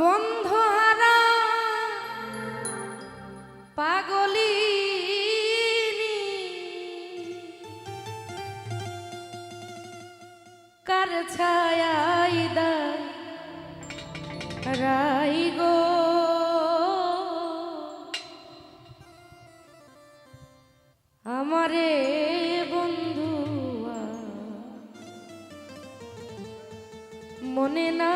বন্ধু হারা পাগলি কার ছায় রাই গো? আমারে বন্ধু মনে না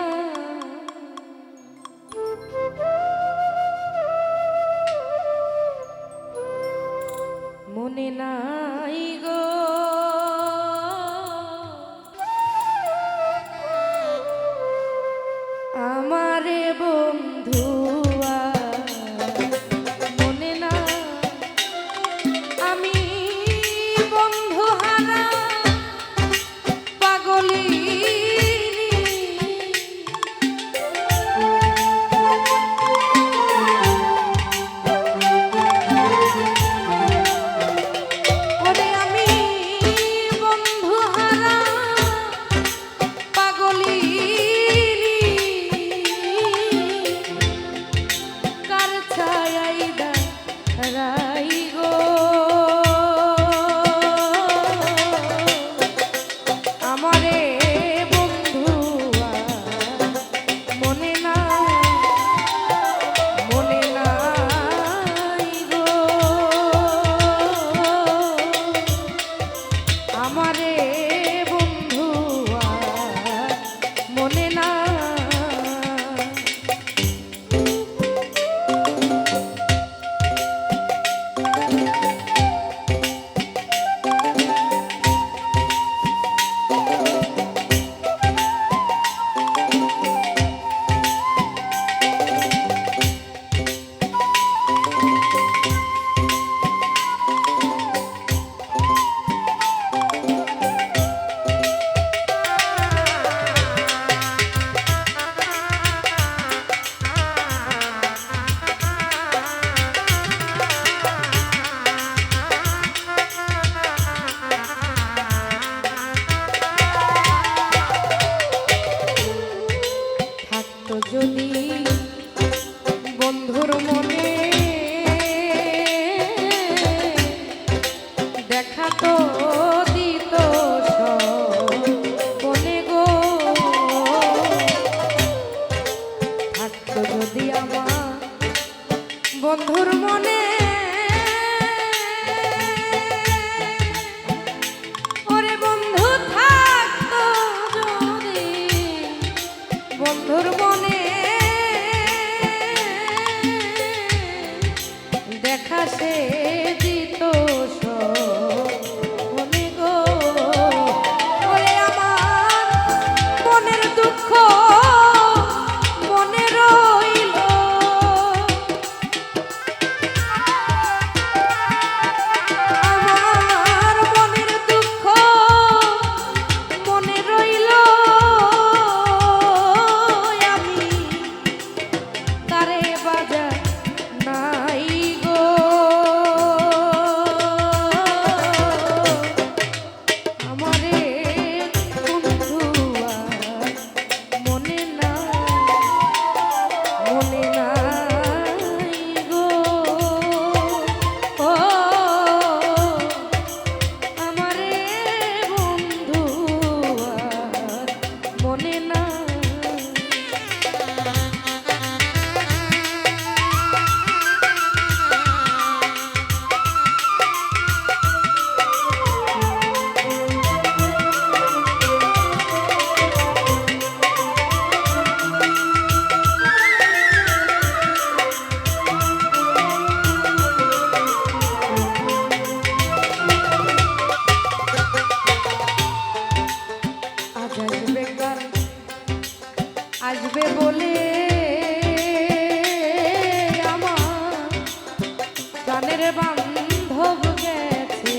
বান্ধব গেছে।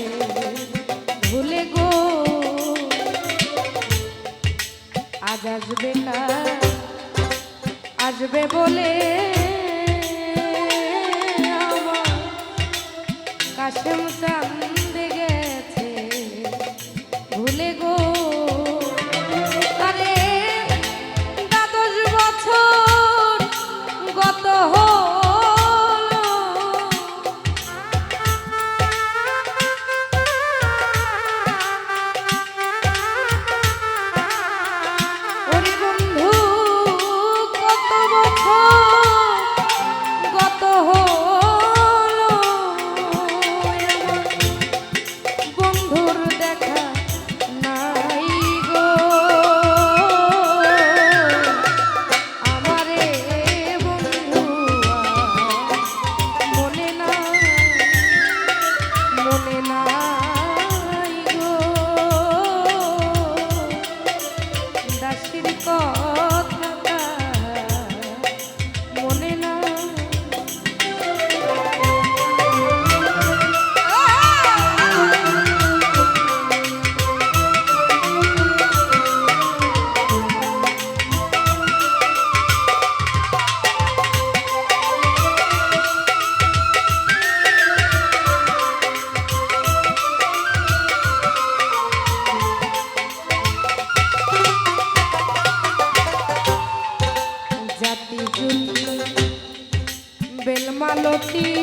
গো। না আসবে বলে কাশেম চান্দ Thank you.